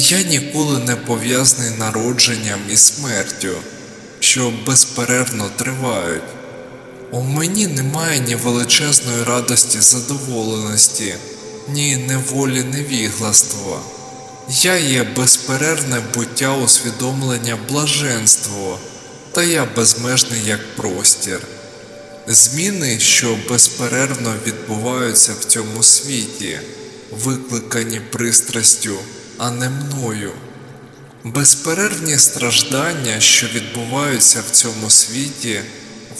Я ніколи не пов'язаний народженням і смертю, що безперервно тривають. У мені немає ні величезної радості задоволеності, ні неволі невігластва. Я є безперервне буття усвідомлення блаженство, та я безмежний як простір. Зміни, що безперервно відбуваються в цьому світі, викликані пристрастю, а не мною. Безперервні страждання, що відбуваються в цьому світі,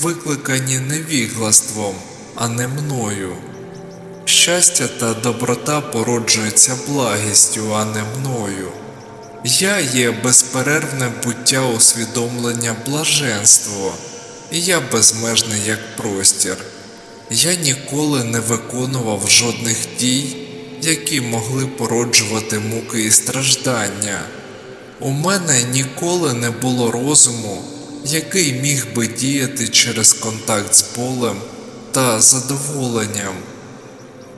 викликані невіглаством, а не мною. Щастя та доброта породжуються благістю, а не мною. Я є безперервне буття усвідомлення блаженство, я безмежний як простір. Я ніколи не виконував жодних дій, які могли породжувати муки і страждання. У мене ніколи не було розуму, який міг би діяти через контакт з болем та задоволенням.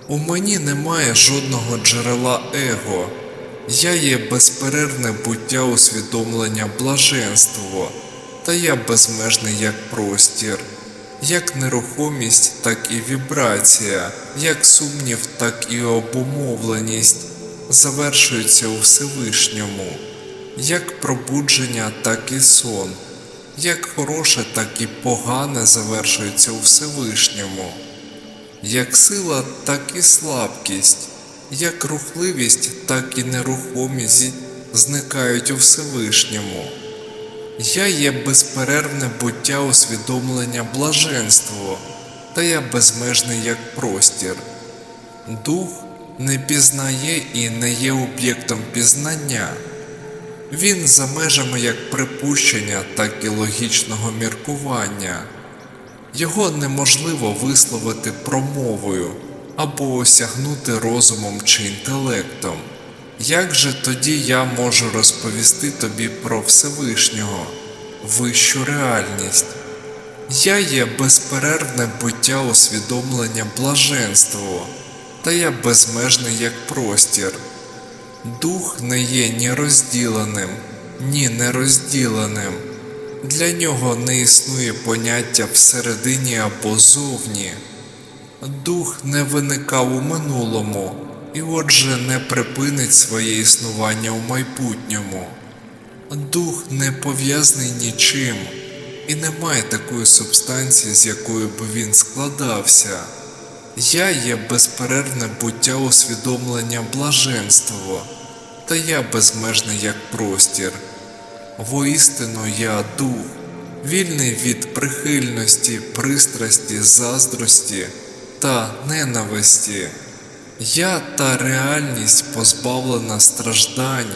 У мені немає жодного джерела его. Я є безперервне буття усвідомлення блаженство, та я безмежний як простір, як нерухомість, так і вібрація, як сумнів, так і обумовленість завершуються у Всевишньому, як пробудження, так і сон, як хороше, так і погане завершуються у Всевишньому як сила, так і слабкість, як рухливість, так і нерухомість зникають у Всевишньому. Я є безперервне буття усвідомлення блаженство, та я безмежний як простір. Дух не пізнає і не є об'єктом пізнання. Він за межами як припущення, так і логічного міркування. Його неможливо висловити промовою або осягнути розумом чи інтелектом. Як же тоді я можу розповісти тобі про Всевишнього, вищу реальність? Я є безперервне буття усвідомлення блаженство, та я безмежний як простір. Дух не є ні розділеним, ні нерозділеним. Для нього не існує поняття всередині або зовні. Дух не виникав у минулому і отже не припинить своє існування у майбутньому. Дух не пов'язаний нічим і не має такої субстанції, з якою би він складався. Я є безперервне буття усвідомлення блаженство, та я безмежний як простір. Воістину я дух, вільний від прихильності, пристрасті, заздрості та ненависті. Я та реальність позбавлена страждань,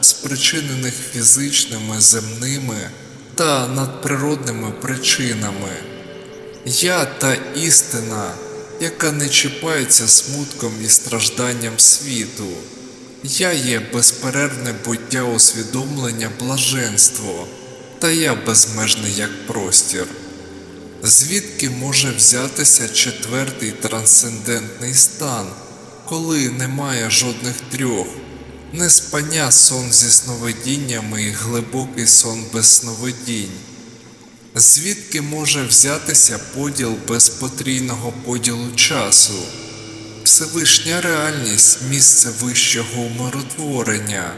спричинених фізичними, земними та надприродними причинами. Я та істина, яка не чіпається смутком і стражданням світу. Я є безперервне буття усвідомлення блаженство, та я безмежний як простір. Звідки може взятися четвертий трансцендентний стан, коли немає жодних трьох, не спання сон зі сновидіннями і глибокий сон без сновидінь? Звідки може взятися поділ без потрійного поділу часу? Всевишня реальність місце вищого умиротворення.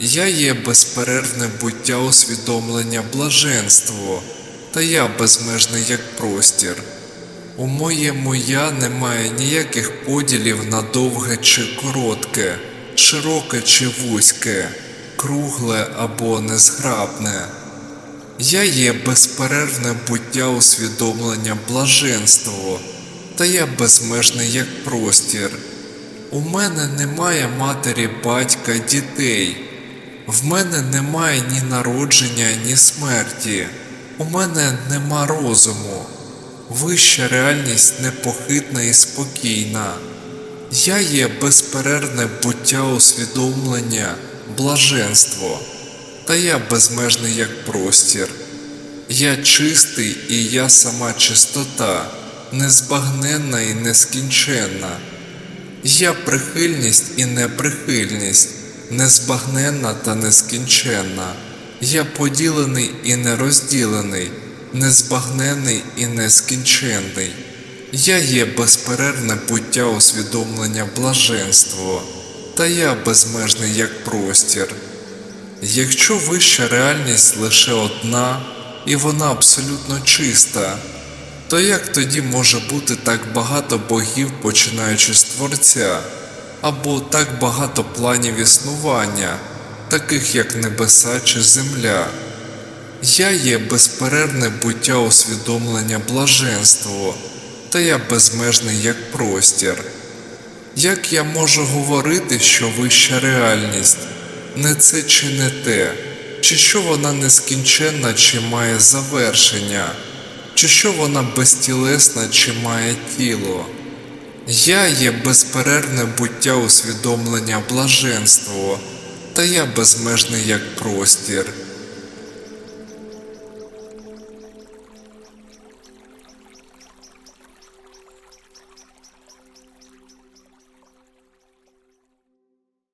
Я є безперервне буття усвідомлення блаженство, та я безмежний як простір. У моєму я немає ніяких поділів на довге чи коротке, широке чи вузьке, кругле або незграбне. Я є безперервне буття усвідомлення блаженство та я безмежний як простір. У мене немає матері, батька, дітей. В мене немає ні народження, ні смерті. У мене нема розуму. Вища реальність непохитна і спокійна. Я є безперервне буття усвідомлення, блаженство, та я безмежний як простір. Я чистий і я сама чистота незбагненна і нескінченна. Я прихильність і неприхильність, незбагненна та нескінченна. Я поділений і нерозділений, незбагненний і нескінченний. Я є безперервне буття усвідомлення блаженство, та я безмежний як простір. Якщо вища реальність лише одна, і вона абсолютно чиста, то як тоді може бути так багато богів, починаючи з Творця, або так багато планів існування, таких як небеса чи земля? Я є безперервне буття усвідомлення блаженство, та я безмежний як простір. Як я можу говорити, що вища реальність не це чи не те, чи що вона нескінченна, чи має завершення, чи що вона безтілесна, чи має тіло? Я є безперервне буття усвідомлення блаженство, та я безмежний як простір.